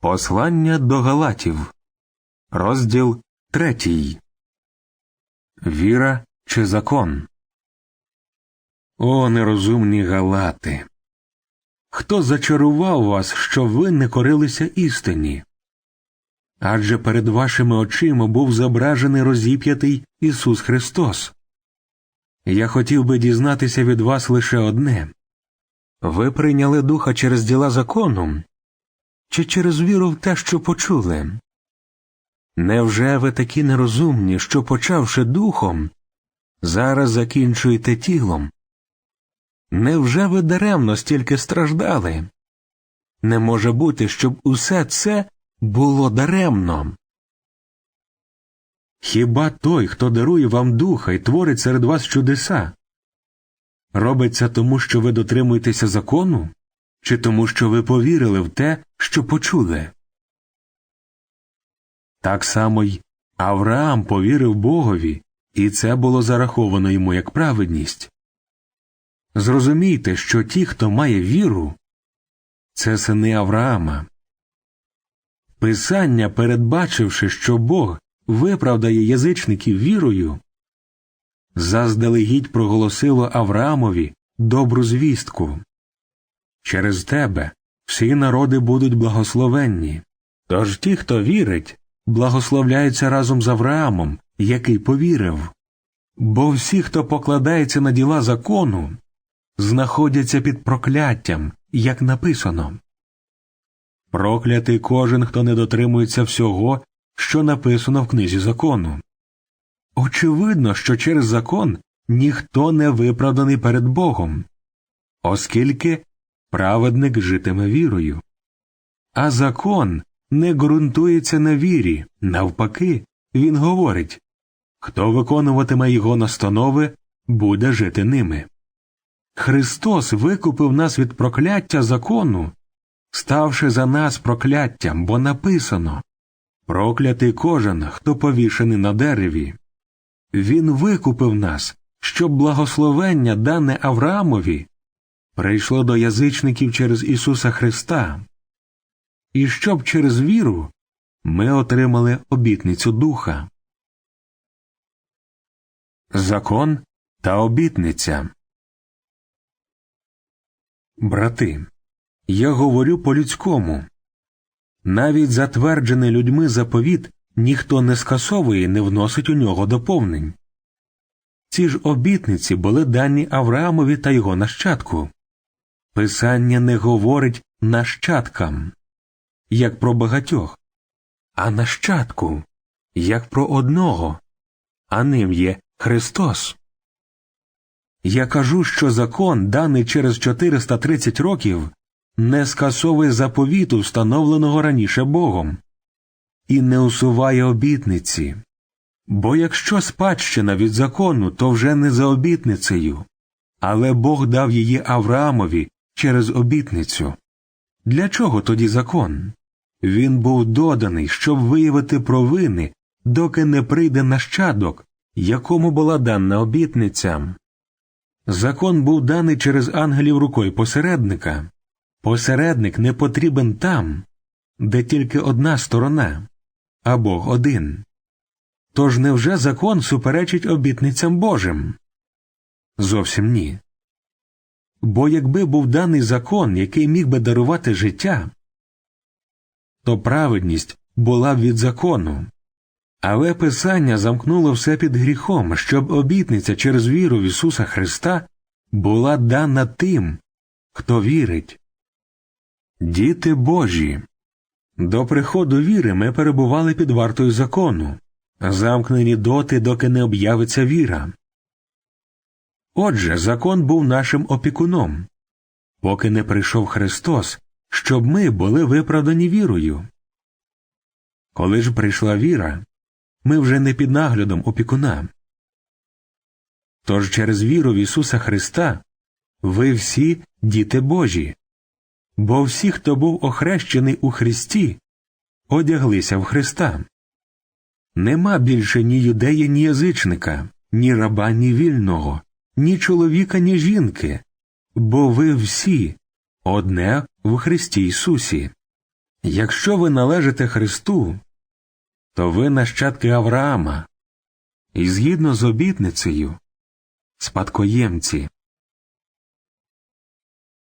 Послання до Галатів, розділ третій. Віра чи закон? О, нерозумні галати! Хто зачарував вас, що ви не корилися істині? Адже перед вашими очима був зображений розіп'ятий Ісус Христос. Я хотів би дізнатися від вас лише одне ви прийняли духа через діла закону, чи через віру в те, що почули? Невже ви такі нерозумні, що, почавши духом, зараз закінчуєте тілом? Невже ви даремно стільки страждали? Не може бути, щоб усе це було даремно. Хіба той, хто дарує вам духа і творить серед вас чудеса, робиться тому, що ви дотримуєтеся закону? чи тому, що ви повірили в те, що почули? Так само й Авраам повірив Богові, і це було зараховано йому як праведність. Зрозумійте, що ті, хто має віру, це сини Авраама. Писання, передбачивши, що Бог виправдає язичників вірою, заздалегідь проголосило Авраамові добру звістку. Через тебе всі народи будуть благословенні. Тож ті, хто вірить, благословляються разом з Авраамом, який повірив. Бо всі, хто покладається на діла закону, знаходяться під прокляттям, як написано. Проклятий кожен, хто не дотримується всього, що написано в книзі закону. Очевидно, що через закон ніхто не виправданий перед Богом, оскільки праведник житиме вірою. А закон не ґрунтується на вірі, навпаки, він говорить хто виконуватиме його настанови, буде жити ними. Христос викупив нас від прокляття закону, ставши за нас прокляттям, бо написано Проклятий кожен, хто повішений на дереві. Він викупив нас, щоб благословення, дане Авраамові, прийшло до язичників через Ісуса Христа, і щоб через віру ми отримали обітницю Духа. Закон та обітниця. Брати, я говорю по людському. Навіть затверджений людьми заповіт ніхто не скасовує не вносить у нього доповнень. Ці ж обітниці були дані Авраамові та його нащадку. Писання не говорить нащадкам, як про багатьох, а нащадку, як про одного, а ним є Христос. Я кажу, що закон, даний через 430 років, не скасовує заповіту, встановленого раніше Богом, і не усуває обітниці. Бо якщо спадщина від закону, то вже не за обітницею, але Бог дав її Авраамові через обітницю. Для чого тоді закон? Він був доданий, щоб виявити провини, доки не прийде нащадок, якому була дана обітниця. Закон був даний через ангелів рукою посередника. Посередник не потрібен там, де тільки одна сторона, а Бог один. Тож невже закон суперечить обітницям Божим? Зовсім ні. Бо якби був даний закон, який міг би дарувати життя, то праведність була б від закону. Але Писання замкнуло все під гріхом, щоб обітниця через віру в Ісуса Христа була дана тим, хто вірить. Діти Божі. До приходу віри ми перебували під вартою закону, замкнені доти, доки не об'явиться віра. Отже, закон був нашим опікуном, поки не прийшов Христос, щоб ми були виправдані вірою. Коли ж прийшла віра, ми вже не під наглядом опікуна. Тож через віру в Ісуса Христа ви всі діти Божі, бо всі, хто був охрещений у Христі, одяглися в Христа. Нема більше ні юдея, ні язичника, ні раба, ні вільного ні чоловіка, ні жінки, бо ви всі одне в Христі Ісусі. Якщо ви належите Христу, то ви нащадки Авраама, і згідно з обітницею, спадкоємці.